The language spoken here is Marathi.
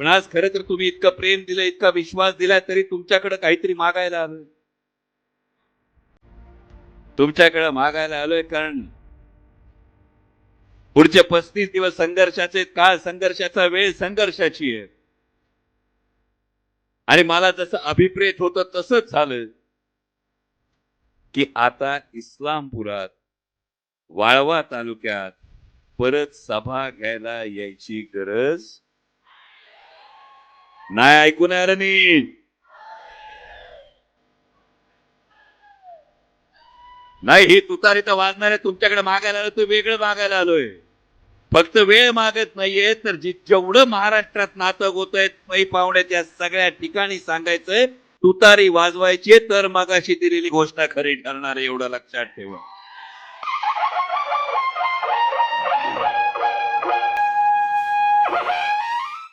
पण आज खरं तर तुम्ही इतकं प्रेम दिलं इतका विश्वास दिला तरी तुमच्याकडे काहीतरी मागायला आलोय तुमच्याकडे मागायला आलोय कारण पुढचे पस्तीस दिवस संघर्षाचे काळ संघर्षाचा वेळ संघर्षाची आहे. आणि मला जसं अभिप्रेत होतं तसंच झालं की आता इस्लामपुरात वाळवा तालुक्यात परत सभा घ्यायला यायची गरज नाही ऐकून आहे नी. नाही ही तुतारी तर वाजणार आहे. तुमच्याकडे मागायला आलो तू वेगळं मागायला आलोय. फक्त वेळ मागत नाहीये तर जी जेवढं महाराष्ट्रात नाटक होत आहेत पै पाहुण्याच्या सगळ्या ठिकाणी सांगायचंय तुतारी वाजवायची तर मागाशी दिलेली घोषणा खरी ठरणार आहे एवढं लक्षात ठेवा.